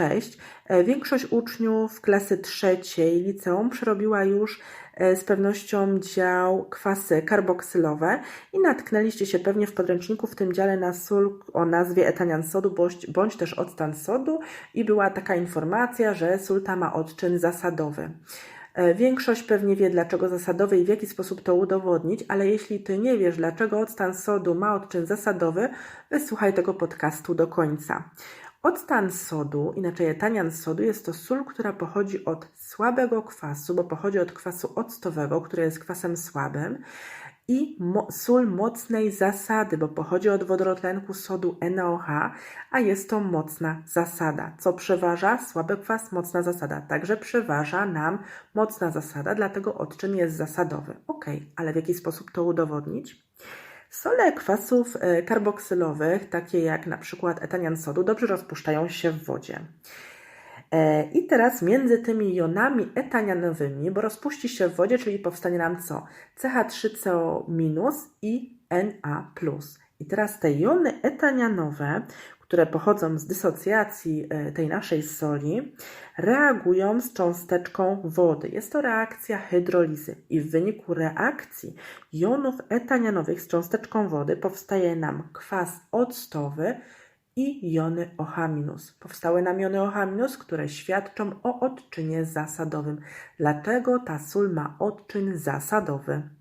Cześć. E, Większość uczniów klasy trzeciej liceum przerobiła już e, z pewnością dział kwasy karboksylowe i natknęliście się pewnie w podręczniku w tym dziale na sól o nazwie etanian sodu bądź, bądź też octan sodu i była taka informacja, że sól ta ma odczyn zasadowy. E, Większość pewnie wie, dlaczego zasadowy i w jaki sposób to udowodnić, ale jeśli ty nie wiesz, dlaczego octan sodu ma odczyn zasadowy, wysłuchaj tego podcastu do końca. Octan sodu, inaczej etanian sodu, jest to sól, która pochodzi od słabego kwasu, bo pochodzi od kwasu octowego, który jest kwasem słabym, i mo sól mocnej zasady, bo pochodzi od wodorotlenku sodu NaOH, a jest to mocna zasada. Co przeważa? Słaby kwas, mocna zasada. Także przeważa nam mocna zasada, dlatego odczyn jest zasadowy. Ok, ale w jaki sposób to udowodnić? Sole kwasów e, karboksylowych, takie jak na przykład etanian sodu, dobrze rozpuszczają się w wodzie. E, I teraz między tymi jonami etanianowymi, bo rozpuści się w wodzie, czyli powstanie nam co? CH3CO- i Na+. I teraz te jony etanianowe, które pochodzą z dysocjacji e, tej naszej soli, reagują z cząsteczką wody. Jest to reakcja hydrolizy i w wyniku reakcji jonów etanianowych z cząsteczką wody powstaje nam kwas octowy i jony OH-. Powstały nam jony OH-, które świadczą o odczynie zasadowym. Dlaczego ta sól ma odczyn zasadowy?